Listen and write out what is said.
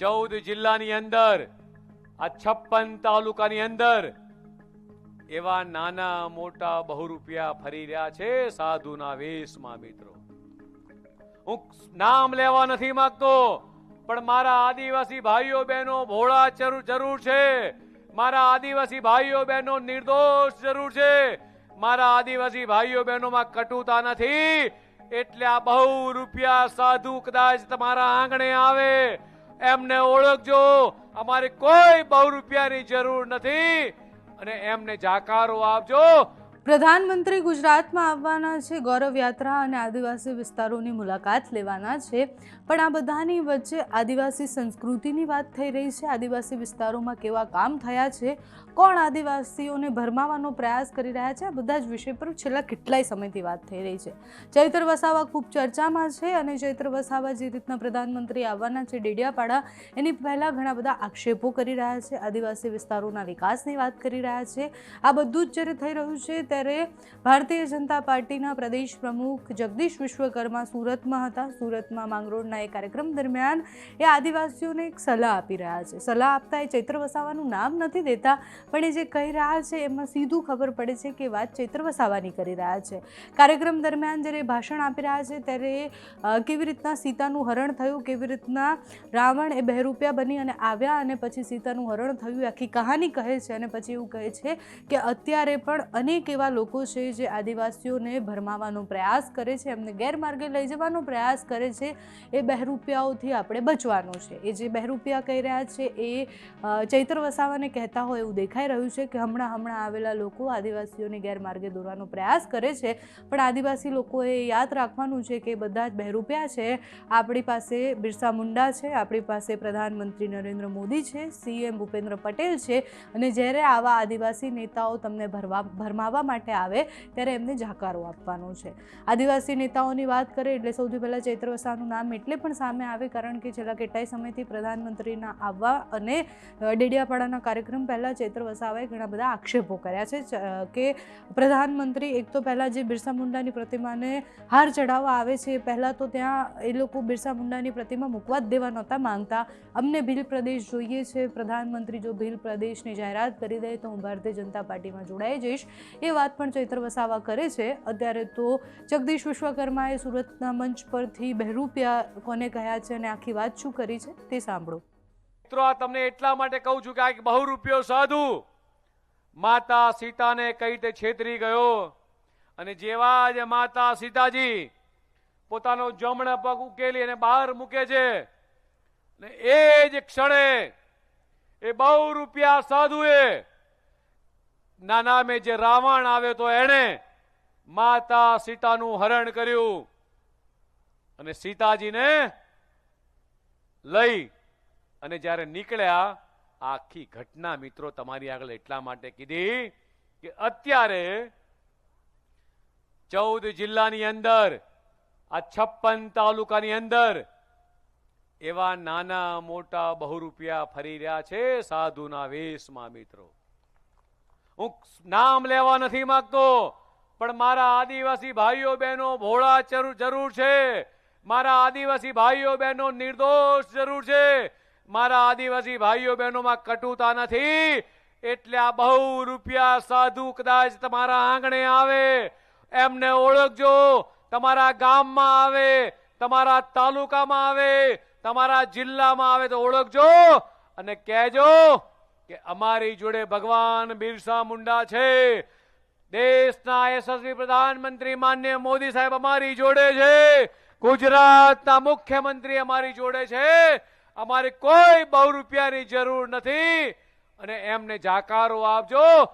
ચૌદ જિલ્લાની અંદર, આ છપ્પન તાલુકાની અંદર એવા નાના મોટા બહુ રૂપિયા ફરી રહ્યા છે સાધુના વેશમાં મિત્રો. હું નામ લેવા નથી માંગતો, પણ મારા આદિવાસી ભાઈઓ બહેનો ભોળા જરૂર છે. મારા આદિવાસી ભાઈઓ બહેનો નિર્દોષ જરૂર છે. મારા આદિવાસી ભાઈઓ બહેનોમાં કટુતા નથી. એટલે આ બહુ રૂપિયા સાધુ કદાચ તમારા આંગણે આવે. એમને ઓળખજો. અમારે કોઈ બહુ રૂપિયાની જરૂર નથી. અને એમને જાકારો આપજો. પ્રધાનમંત્રી ગુજરાતમાં આવવાના છે ગૌરવ યાત્રા અને આદિવાસી વિસ્તારોની મુલાકાત લેવાના છે. પણ આ બધાની વચ્ચે આદિવાસી સંસ્કૃતિની વાત થઈ રહી છે. આદિવાસી વિસ્તારોમાં કેવા કામ થયા છે? કોણ આદિવાસીઓને ભરમાવાનો પ્રયાસ કરી રહ્યા છે? આ બધા જ વિષય પર છેલ્લા કેટલાય સમયથી વાત થઈ રહી છે. ચૈત્ર વસાવા ખૂબ ચર્ચામાં છે અને ચૈત્ર વસાવા જે રીતના પ્રધાનમંત્રી આવવાના છે ડેડિયાપાડા, એની પહેલાં ઘણા બધા આક્ષેપો કરી રહ્યા છે. આદિવાસી વિસ્તારોના વિકાસની વાત કરી રહ્યા છે. આ બધું જ જ્યારે થઈ રહ્યું છે, ત્યારે ભારતીય જનતા પાર્ટીના પ્રદેશ પ્રમુખ જગદીશ વિશ્વકર્મા સુરતમાં હતા. સુરતમાં માંગરોળના એ કાર્યક્રમ દરમિયાન એ આદિવાસીઓને એક સલાહ આપી રહ્યા છે. સલાહ આપતા એ ચૈત્ર વસાવાનું નામ નથી દેતા, પણ એ જે કહી રહ્યા છે એમાં સીધું ખબર પડે છે કે વાત ચૈત્ર વસાવાની કરી રહ્યા છે. કાર્યક્રમ દરમિયાન જ્યારે ભાષણ આપી રહ્યા છે ત્યારે કેવી રીતના સીતાનું હરણ થયું, કેવી રીતના રાવણ એ બહેરૂપિયા બની અને આવ્યા અને પછી સીતાનું હરણ થયું આખી કહાની કહે છે અને પછી એવું કહે છે કે અત્યારે પણ અનેક એવા લોકો છે જે આદિવાસીઓને ભરમાવાનો પ્રયાસ કરે છે, એમને ગેરમાર્ગે લઈ જવાનો પ્રયાસ કરે છે, એ બહેરૂપિયાઓથી આપણે બચવાનું છે. એ જે બહેરૂપિયા કહી રહ્યા છે, એ ચૈત્ર વસાવાને કહેતા હોય એવું દેખાઈ રહ્યું છે કે હમણાં હમણાં આવેલા લોકો આદિવાસીઓને ગેરમાર્ગે દોરવાનો પ્રયાસ કરે છે. પણ આદિવાસી લોકોએ યાદ રાખવાનું છે કે બધા જ બહેરૂપિયા છે. આપણી પાસે બિરસા મુંડા છે, આપણી પાસે પ્રધાનમંત્રી નરેન્દ્ર મોદી છે, સીએમ ભૂપેન્દ્ર પટેલ છે અને જ્યારે આવા આદિવાસી નેતાઓ તમને ભરવા, ભરમાવવા માટે આવે ત્યારે એમને જાકારો આપવાનો છે. આદિવાસી નેતાઓની વાત કરીએ એટલે સૌથી પહેલાં ચૈત્ર વસાવાનું નામ એટલે પણ સામે આવે કારણ કે છેલ્લા કેટલાય સમયથી પ્રધાનમંત્રીના આવવા અને ડેડિયાપાડાના કાર્યક્રમ પહેલાં ચૈત્ર વસાવાએ ઘણા બધા આક્ષેપો કર્યા છે. કે પ્રધાનમંત્રી એક તો પહેલાં જે બિરસા મુંડાની પ્રતિમાને હાર ચઢાવવા આવે છે પહેલાં તો ત્યાં એ લોકો બિરસા મુંડાની પ્રતિમા મૂકવા જ દેવા નહોતા માંગતા. અમને ભીલ પ્રદેશ જોઈએ છે, પ્રધાનમંત્રી જો ભીલ પ્રદેશની જાહેરાત કરી દે તો હું ભારતીય જનતા પાર્ટીમાં જોડાઈ જઈશ. એ વાત પણ ચૈત્ર વસાવા કરે છે. અત્યારે તો જગદીશ વિશ્વકર્માએ સુરતના મંચ પરથી બહેરૂપિયા કોને કહ્યા છે અને આખી વાત શું કરી છે તે સાંભળો. મિત્રો, આ તમને એટલા માટે કહું છું કે આ બહુ રૂપિયો સાધુ માતા સીતાને કઈ રીતે છેતરી ગયો અને જેવા જ માતા સીતાજી પોતાનો જમણા પગ ઉકેલી અને બહાર મૂકે છે ને એ જ ક્ષણે એ બહુ રૂપિયા સાધુએ ના નામે જે રાવણ આવ્યો તો એણે માતા સીતાનું હરણ કર્યું અને સીતાજીને લઈ અને જ્યારે નીકળ્યા, આખી ઘટના મિત્રો તમારી આગળ એટલા માટે કીધી કે અત્યારે ચૌદ જિલ્લાની અંદર, આ છપ્પન તાલુકાની અંદર એવા નાના મોટા બહુ રૂપિયા ફરી રહ્યા છે સાધુના વેશમાં મિત્રો. હું નામ લેવા નથી માંગતો, પણ મારા આદિવાસી ભાઈઓ બહેનો ભોળા જરૂર છે. મારા આદિવાસી ભાઈઓ બહેનો નિર્દોષ જરૂર છે. મારા આદિવાસી ભાઈઓ બહેનોમાં કટુતા નથી. એટલે આ બહુ રૂપિયા સાધુ કદાચ તમારા આંગણે આવે. એમને ઓળખજો. તમારા ગામમાં આવે, તમારા તાલુકામાં આવે, તમારા જિલ્લામાં આવે તો ઓળખજો અને કહેજો કે અમારી જોડે ભગવાન બિરસા મુંડા છે. દેશના યશસ્વી પ્રધાનમંત્રી માન્ય મોદી સાહેબ અમારી જોડે છે. ગુજરાતના મુખ્યમંત્રી અમારી જોડે છે. અમારે કોઈ બહુ રૂપિયાની જરૂર નથી. અને એમને જાકારો આપજો.